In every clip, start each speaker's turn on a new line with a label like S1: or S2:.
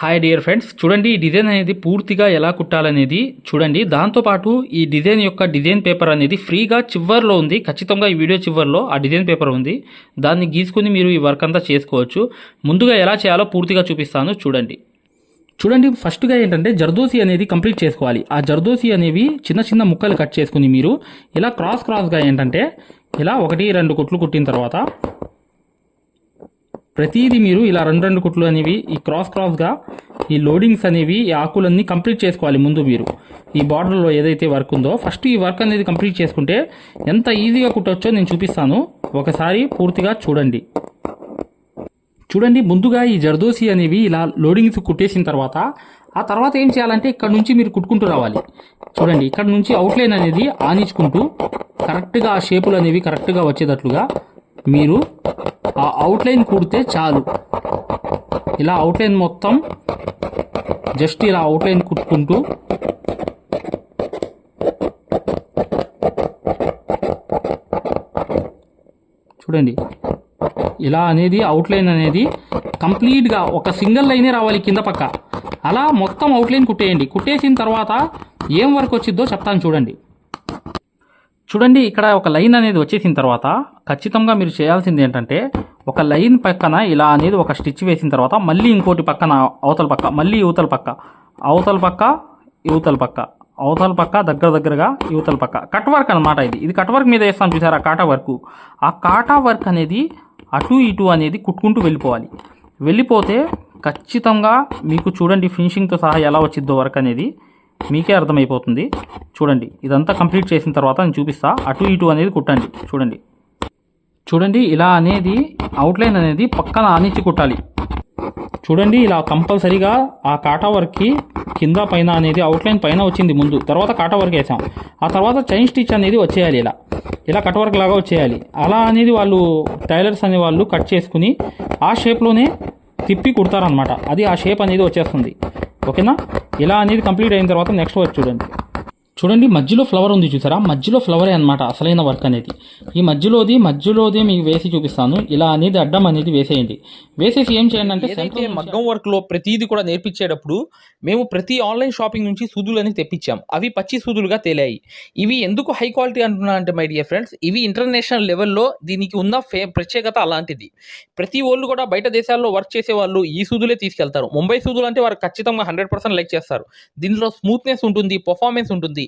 S1: Hi dear friends చూడండి ఈ design అనేది పూర్తిగా ఎలా కుట్టాలనేది చూడండి. దాంతోపాటు ఈ డిజైన్ యొక్క డిజైన్ పేపర్ అనేది ఫ్రీగా చివర్లో ఉంది. ఖచ్చితంగా ఈ వీడియో చివర్లో ఆ డిజైన్ పేపర్ ఉంది. దాన్ని గీసుకుని మీరు ఈ వర్క్ అంతా చేసుకోవచ్చు. ముందుగా ఎలా చేయాలో పూర్తిగా చూపిస్తాను. చూడండి. చూడండి ఫస్ట్గా ఏంటంటే జర్దోసి అనేది కంప్లీట్ చేసుకోవాలి. ఆ జర్దోసి అనేవి చిన్న చిన్న ముక్కలు కట్ చేసుకుని మీరు ఇలా క్రాస్ క్రాస్గా ఏంటంటే ఇలా ఒకటి రెండు కుట్లు కుట్టిన తర్వాత ప్రతిదీ మీరు ఇలా రెండు రెండు కుట్లు అనేవి ఈ క్రాస్ క్రాస్గా ఈ లోడింగ్స్ అనేవి ఈ ఆకులన్నీ కంప్లీట్ చేసుకోవాలి ముందు మీరు. ఈ బార్డర్లో ఏదైతే వర్క్ ఉందో ఫస్ట్ ఈ వర్క్ అనేది కంప్లీట్ చేసుకుంటే ఎంత ఈజీగా కుట్టవచ్చో నేను చూపిస్తాను. ఒకసారి పూర్తిగా చూడండి. చూడండి ముందుగా ఈ జర్దోసి అనేవి ఇలా లోడింగ్స్ కుట్టేసిన తర్వాత ఆ తర్వాత ఏం చేయాలంటే ఇక్కడ నుంచి మీరు కుట్టుకుంటూ రావాలి. చూడండి ఇక్కడ నుంచి అవుట్లైన్ అనేది ఆనించుకుంటూ కరెక్ట్గా ఆ షేపులు అనేవి కరెక్ట్గా వచ్చేటట్లుగా మీరు ఆ అవుట్లైన్ కుడితే చాలు. ఇలా అవుట్లైన్ మొత్తం జస్ట్ ఇలా అవుట్లైన్ కుట్టుకుంటూ చూడండి. ఇలా అనేది అవుట్లైన్ అనేది కంప్లీట్గా ఒక సింగిల్ లైనే రావాలి కింద పక్క. అలా మొత్తం అవుట్లైన్ కుట్టేయండి. కుట్టేసిన తర్వాత ఏం వర్క్ వచ్చిద్దో చెప్తాను చూడండి. చూడండి ఇక్కడ ఒక లైన్ అనేది వచ్చేసిన తర్వాత ఖచ్చితంగా మీరు చేయాల్సింది ఏంటంటే ఒక లైన్ పక్కన ఇలా అనేది ఒక స్టిచ్ వేసిన తర్వాత మళ్ళీ ఇంకోటి పక్కన అవతల పక్క మళ్ళీ యువతల పక్క అవతల పక్క యువతల పక్క అవతల పక్క దగ్గర దగ్గరగా యువతల పక్క. కట్ వర్క్ అనమాట ఇది. ఇది కట్ వర్క్ మీద వేస్తాను చూసారా? కాటా వర్క్. ఆ కాటా వర్క్ అనేది అటు ఇటు అనేది కుట్టుకుంటూ వెళ్ళిపోవాలి. వెళ్ళిపోతే ఖచ్చితంగా మీకు చూడండి ఫినిషింగ్తో సహా ఎలా వచ్చిద్దో వర్క్ అనేది. మీకే అర్థమైపోతుంది. చూడండి ఇదంతా కంప్లీట్ చేసిన తర్వాత నేను చూపిస్తా. అటు ఇటు అనేది కుట్టండి. చూడండి. చూడండి ఇలా అనేది అవుట్లైన్ అనేది పక్కన ఆనిచ్చి కుట్టాలి. చూడండి ఇలా కంపల్సరీగా ఆ కాటా వర్క్కి కింద పైన అనేది అవుట్లైన్ పైన వచ్చింది ముందు. తర్వాత కాటా వర్క్ వేసాం. ఆ తర్వాత చైన్ స్టిచ్ అనేది వచ్చేయాలి ఇలా. ఇలా కట్ వర్క్ లాగా వచ్చేయాలి. అలా అనేది వాళ్ళు టైలర్స్ అనే వాళ్ళు కట్ చేసుకుని ఆ షేప్లోనే తిప్పి కుడతారనమాట అది ఆ షేప్ అనేది వచ్చేస్తుంది. ఓకేనా? ఇలా అనేది కంప్లీట్ అయిన తర్వాత నెక్స్ట్ వర్క్ చూడండి. చూడండి మధ్యలో ఫ్లవర్ ఉంది చూసారా? మధ్యలో ఫ్లవరే అనమాట అసలైన వర్క్ అనేది. ఈ మధ్యలోది మధ్యలోదే మీకు వేసి చూపిస్తాను. ఇలా అనేది అడ్డం అనేది వేసేయండి. వేసేసి ఏం చేయండి అంటే
S2: ఏదైతే మగ్గం వర్క్లో ప్రతిదీ కూడా నేర్పించేటప్పుడు మేము ప్రతి ఆన్లైన్ షాపింగ్ నుంచి సూదులు అని తెప్పించాం. అవి పచ్చి సూదులుగా తేలాయి. ఇవి ఎందుకు హై క్వాలిటీ అంటున్నా అంటే మై డియర్ ఫ్రెండ్స్ ఇవి ఇంటర్నేషనల్ లెవెల్లో దీనికి ఉన్న ఫే ప్రత్యేకత అలాంటిది. ప్రతి వాళ్ళు కూడా బయట దేశాల్లో వర్క్ చేసే వాళ్ళు ఈ సూదులే తీసుకెళ్తారు. ముంబై సూదులు అంటే వారు ఖచ్చితంగా హండ్రెడ్ పర్సెంట్ లైక్ చేస్తారు. దీనిలో స్మూత్నెస్ ఉంటుంది పర్ఫార్మెన్స్ ఉంటుంది.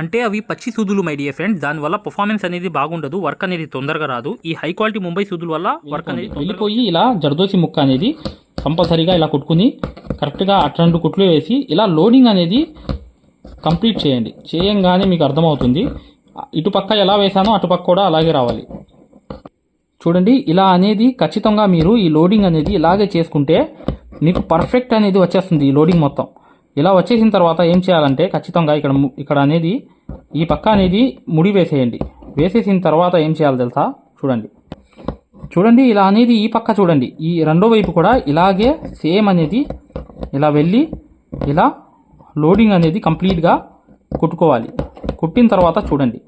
S1: అంటే అవి పచ్చి సూదులు మై డియర్ ఫ్రెండ్స్ దానివల్ల పర్ఫార్మెన్స్ అనేది బాగుండదు వర్క్ అనేది తొందరగా రాదు. ఈ హై క్వాలిటీ ముంబై సూదుల వల్ల వర్క్ అనేది వెళ్ళిపోయి ఇలా జర్దోసి ముక్క అనేది కంపల్సరీగా ఇలా కుట్టుకుని కరెక్ట్గా అట్లాంటి కుట్లు వేసి ఇలా లోడింగ్ అనేది కంప్లీట్ చేయండి. చేయంగానే మీకు అర్థమవుతుంది. ఇటు పక్క ఎలా వేసానో అటుపక్క కూడా అలాగే రావాలి. చూడండి ఇలా అనేది ఖచ్చితంగా మీరు ఈ లోడింగ్ అనేది ఇలాగే చేసుకుంటే మీకు పర్ఫెక్ట్ అనేది వచ్చేస్తుంది ఈ లోడింగ్ మొత్తం. ఇలా వచ్చేసిన తర్వాత ఏం చేయాలంటే ఖచ్చితంగా ఇక్కడ ము- ఇక్కడ అనేది ఈ పక్క అనేది ముడి వేసేయండి. వేసేసిన తర్వాత ఏం చేయాలి తెలుసా? చూడండి. చూడండి ఇలా అనేది ఈ పక్క చూడండి. ఈ రెండో వైపు కూడా ఇలాగే సేమ్ అనేది ఇలా వెళ్ళి ఇలా లోడింగ్ అనేది కంప్లీట్గా కుట్టుకోవాలి. కుట్టిన తర్వాత చూడండి.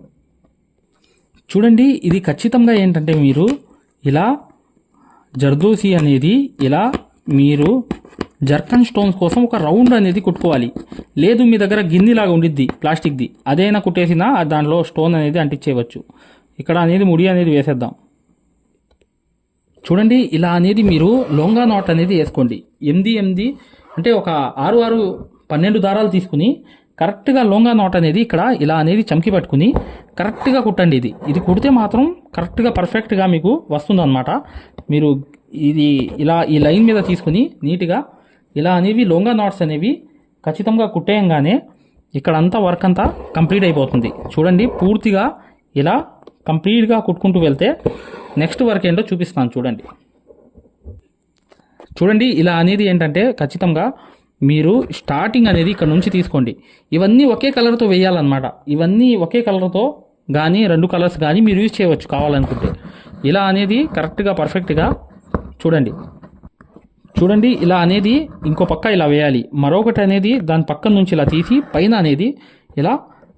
S1: చూడండి ఇది ఖచ్చితంగా ఏంటంటే మీరు ఇలా జర్దోసి అనేది ఇలా మీరు జర్కన్ స్టోన్స్ కోసం ఒక రౌండ్ అనేది కుట్టుకోవాలి. లేదు మీ దగ్గర గిన్నెలాగా ఉండిద్ది ప్లాస్టిక్ది. అదైనా కుట్టేసినా దాంట్లో స్టోన్ అనేది అంటించేయవచ్చు. ఇక్కడ అనేది ముడి అనేది వేసేద్దాం. చూడండి ఇలా అనేది మీరు లొంగా నాట్ అనేది వేసుకోండి. ఎనిమిది ఎనిమిది అంటే ఒక ఆరు ఆరు పన్నెండు దారాలు తీసుకుని కరెక్ట్గా లొంగా నాట్ అనేది ఇక్కడ ఇలా అనేది చమ్కి పట్టుకుని కరెక్ట్గా కుట్టండి ఇది. ఇది కుడితే మాత్రం కరెక్ట్గా పర్ఫెక్ట్గా మీకు వస్తుందన్నమాట. మీరు ఇది ఇలా ఈ లైన్ మీద తీసుకుని నీట్గా ఇలా అనేవి లొంగా నాట్స్ అనేవి ఖచ్చితంగా కుట్టేయంగానే ఇక్కడ అంతా వర్క్ అంతా కంప్లీట్ అయిపోతుంది. చూడండి పూర్తిగా ఇలా కంప్లీట్గా కుట్టుకుంటూ వెళ్తే నెక్స్ట్ వర్క్ ఏంటో చూపిస్తాను చూడండి. చూడండి ఇలా అనేది ఏంటంటే ఖచ్చితంగా మీరు స్టార్టింగ్ అనేది ఇక్కడ నుంచి తీసుకోండి. ఇవన్నీ ఒకే కలర్తో వేయాలన్నమాట. ఇవన్నీ ఒకే కలర్తో కానీ రెండు కలర్స్ కానీ మీరు యూజ్ చేయవచ్చు కావాలనుకుంటే. ఇలా అనేది కరెక్ట్గా పర్ఫెక్ట్గా చూడండి. చూడండి ఇలా అనేది ఇంకో పక్క ఇలా వేయాలి. మరొకటి అనేది దాని పక్క నుంచి ఇలా తీసి పైన అనేది ఇలా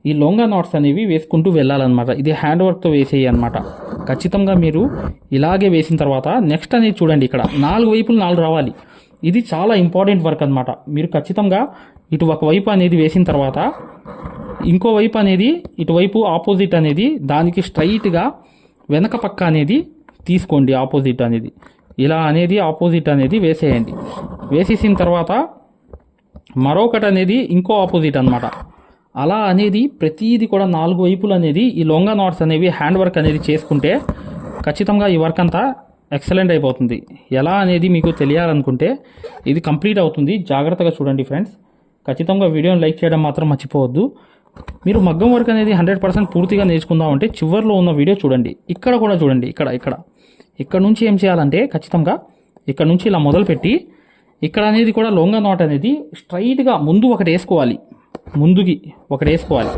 S1: ఈ లొంగా నాట్స్ అనేవి వేసుకుంటూ వెళ్ళాలన్నమాట. ఇది హ్యాండ్ వర్క్తో వేసేయి అనమాట ఖచ్చితంగా మీరు ఇలాగే వేసిన తర్వాత నెక్స్ట్ అనేది చూడండి ఇక్కడ. నాలుగు వైపులు నాలుగు రావాలి. ఇది చాలా ఇంపార్టెంట్ వర్క్ అనమాట మీరు ఖచ్చితంగా ఇటు ఒక వైపు అనేది వేసిన తర్వాత ఇంకో వైపు అనేది ఇటువైపు ఆపోజిట్ అనేది దానికి స్ట్రైట్గా వెనక పక్క అనేది తీసుకోండి ఆపోజిట్ అనేది. ఇలా అనేది ఆపోజిట్ అనేది వేసేయండి. వేసేసిన తర్వాత మరొకటి అనేది ఇంకో ఆపోజిట్ అన్నమాట. అలా అనేది ప్రతిదీ కూడా నాలుగు వైపులు అనేది ఈ లొంగా నాట్స్ అనేవి హ్యాండ్ వర్క్ అనేది చేసుకుంటే ఖచ్చితంగా ఈ వర్క్ అంతా ఎక్సలెంట్ అయిపోతుంది. ఎలా అనేది మీకు తెలియాలనుకుంటే ఇది కంప్లీట్ అవుతుంది. జాగ్రత్తగా చూడండి ఫ్రెండ్స్ ఖచ్చితంగా వీడియోని లైక్ చేయడం మాత్రం మర్చిపోవద్దు. మీరు మగ్గం వర్క్ అనేది హండ్రెడ్ పర్సెంట్ పూర్తిగా నేర్చుకుందామంటే చివరిలో ఉన్న వీడియో చూడండి. ఇక్కడ కూడా చూడండి. ఇక్కడ ఇక్కడ. ఇక్కడ నుంచి ఏం చేయాలంటే ఖచ్చితంగా ఇక్కడ నుంచి ఇలా మొదలుపెట్టి ఇక్కడ అనేది కూడా లొంగ నాట్ అనేది స్ట్రైట్గా ముందు ఒకటి వేసుకోవాలి. ముందుకి ఒకటి వేసుకోవాలి.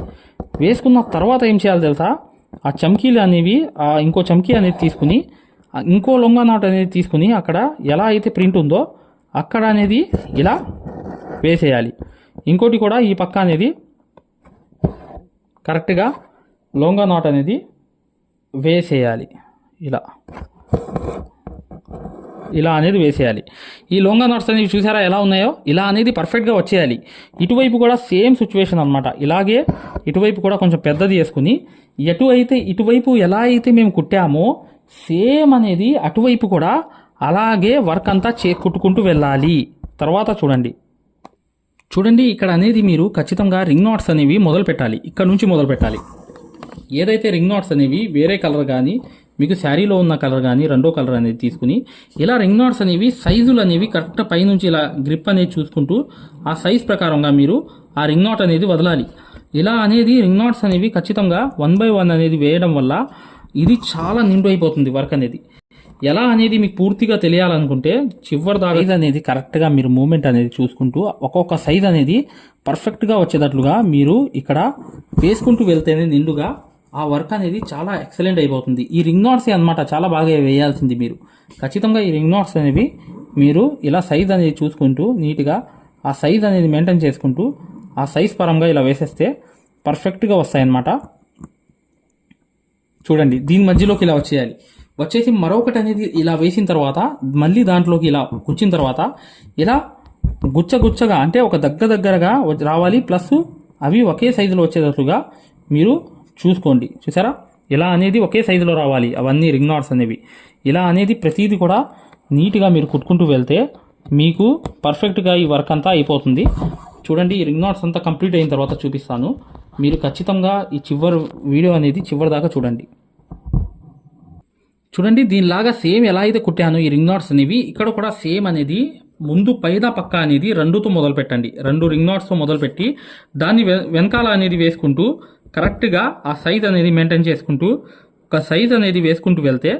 S1: వేసుకున్న తర్వాత ఏం చేయాలి తెలుసా? ఆ చమ్కీలు అనేవి ఇంకో చమ్కీ అనేది తీసుకుని ఇంకో లొంగ నాట్ అనేది తీసుకుని అక్కడ ఎలా అయితే ప్రింట్ ఉందో అక్కడ అనేది ఇలా వేసేయాలి. ఇంకోటి కూడా ఈ పక్క అనేది కరెక్ట్గా లొంగ నాట్ అనేది వేసేయాలి. ఇలా. ఇలా అనేది వేసేయాలి. ఈ లొంగా నాట్స్ అనేవి చూసారా ఎలా ఉన్నాయో? ఇలా అనేది పర్ఫెక్ట్గా వచ్చేయాలి. ఇటువైపు కూడా సేమ్ సిచ్యువేషన్ అనమాట ఇలాగే ఇటువైపు కూడా కొంచెం పెద్దది వేసుకుని ఎటు అయితే ఇటువైపు ఎలా అయితే మేము కుట్టామో సేమ్ అనేది అటువైపు కూడా అలాగే వర్క్ అంతా చే కుట్టుకుంటూ వెళ్ళాలి. తర్వాత చూడండి. చూడండి ఇక్కడ అనేది మీరు ఖచ్చితంగా రింగ్ నాట్స్ అనేవి మొదలు పెట్టాలి ఇక్కడ నుంచి మొదలు పెట్టాలి ఏదైతే రింగ్ నాట్స్ అనేవి వేరే కలర్ కానీ మీకు శారీలో ఉన్న కలర్ కానీ రెండో కలర్ అనేది తీసుకుని ఇలా రింగ్ నాట్స్ అనేవి సైజులు అనేవి కరెక్ట్ పైనుంచి ఇలా గ్రిప్ అనేది చూసుకుంటూ ఆ సైజ్ ప్రకారంగా మీరు ఆ రింగ్ నాట్ అనేది వదలాలి. ఇలా అనేది రింగ్ నాట్స్ అనేవి ఖచ్చితంగా వన్ బై వన్ అనేది వేయడం వల్ల ఇది చాలా నిండు అయిపోతుంది వర్క్ అనేది. ఎలా అనేది మీకు పూర్తిగా తెలియాలనుకుంటే చివరి దాకా సైజ్ అనేది కరెక్ట్గా మీరు మూమెంట్ అనేది చూసుకుంటూ ఒక్కొక్క సైజ్ అనేది పర్ఫెక్ట్గా వచ్చేటట్లుగా మీరు ఇక్కడ వేసుకుంటూ వెళ్తేనే నిండుగా ఆ వర్క్ అనేది చాలా ఎక్సలెంట్ అయిపోతుంది. ఈ రింగ్ నాట్స్ అన్నమాట చాలా బాగా వేయాల్సింది మీరు. ఖచ్చితంగా ఈ రింగ్ నాట్స్ అనేవి మీరు ఇలా సైజ్ అనేది చూసుకుంటూ నీట్గా ఆ సైజ్ అనేది మెయింటైన్ చేసుకుంటూ ఆ సైజ్ పరంగా ఇలా వేసేస్తే పర్ఫెక్ట్గా వస్తాయన్నమాట చూడండి దీని మధ్యలోకి ఇలా వచ్చేయాలి. వచ్చేసి మరొకటి అనేది ఇలా వేసిన తర్వాత మళ్ళీ దాంట్లోకి ఇలా గుచ్చిన తర్వాత ఇలా గుచ్చగుచ్చగా అంటే ఒక దగ్గర దగ్గరగా వ- రావాలి. ప్లస్ అవి ఒకే సైజులో వచ్చేటట్లుగా మీరు చూసుకోండి. చూసారా? ఇలా అనేది ఒకే సైజులో రావాలి. అవన్నీ రింగ్ నాట్స్ అనేవి. ఇలా అనేది ప్రతిదీ కూడా నీట్గా మీరు కుట్టుకుంటూ వెళ్తే మీకు పర్ఫెక్ట్గా ఈ వర్క్ అంతా అయిపోతుంది. చూడండి ఈ రింగ్ నాట్స్ అంతా కంప్లీట్ అయిన తర్వాత చూపిస్తాను. మీరు ఖచ్చితంగా ఈ చివరి వీడియో అనేది చివరి దాకా చూడండి. చూడండి దీనిలాగా సేమ్ ఎలా అయితే కుట్టాను ఈ రింగ్ నాట్స్ అనేవి ఇక్కడ కూడా సేమ్ అనేది ముందు పైదా పక్క అనేది రెండుతో మొదలు పెట్టండి రెండు రింగ్ నాట్స్తో మొదలుపెట్టి దాన్ని వె- వెనకాల అనేది వేసుకుంటూ కరెక్ట్గా ఆ సైజ్ అనేది మెయింటైన్ చేసుకుంటూ ఒక సైజ్ అనేది వేసుకుంటూ వెళ్తే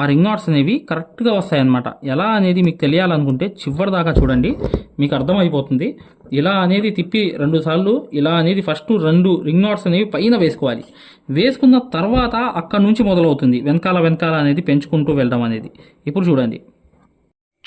S1: ఆ రింగ్ నాట్స్ అనేవి కరెక్ట్గా వస్తాయన్నమాట. ఎలా అనేది మీకు తెలియాలనుకుంటే చివరి దాకా చూడండి. మీకు అర్థమైపోతుంది. ఇలా అనేది తిప్పి రెండు సార్లు ఇలా అనేది ఫస్ట్ రెండు రింగ్ నాట్స్ అనేవి పైన వేసుకోవాలి. వేసుకున్న తర్వాత అక్కడ నుంచి మొదలవుతుంది. వెనకాల వెనకాల అనేది పెంచుకుంటూ వెళ్ళడం అనేది. ఇప్పుడు చూడండి.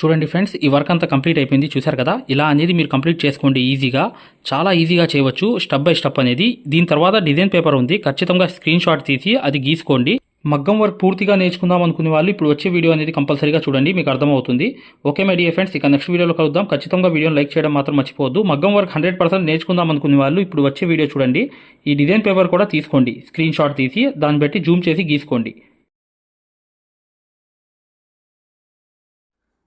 S1: చూడండి ఫ్రెండ్స్ ఈ వర్క్ అంతా కంప్లీట్ అయిపోయింది చూశారు కదా? ఇలా అనేది మీరు కంప్లీట్ చేసుకోండి ఈజీగా. చాలా ఈజీగా చేయవచ్చు స్టెప్ బై స్టెప్ అనేది. దీని తర్వాత డిజైన్ పేపర్ ఉంది ఖచ్చితంగా స్క్రీన్ షాట్ తీసి అది గీసుకోండి. మగ్గం వర్క్ పూర్తిగా నేర్చుకుందాం అనుకునే వాళ్ళు ఇప్పుడు వచ్చే వీడియో అనేది కంపల్సరీగా చూడండి మీకు అర్థమవుతుంది. ఓకే మై డియర్ ఫ్రెండ్స్ ఇక నెక్స్ట్ వీడియోలో కలుద్దాం. ఖచ్చితంగా వీడియోని లైక్ చేయడం మాత్రం మర్చిపోవద్దు. మగ్గం వర్క్ హండ్రెడ్ పర్సెంట్ నేర్చుకుందాం అనుకునే వాళ్ళు ఇప్పుడు వచ్చే వీడియో చూడండి. ఈ డిజైన్ పేపర్ కూడా తీసుకోండి స్క్రీన్ షాట్ తీసి దాన్ని బట్టి జూమ్ చేసి గీసుకోండి.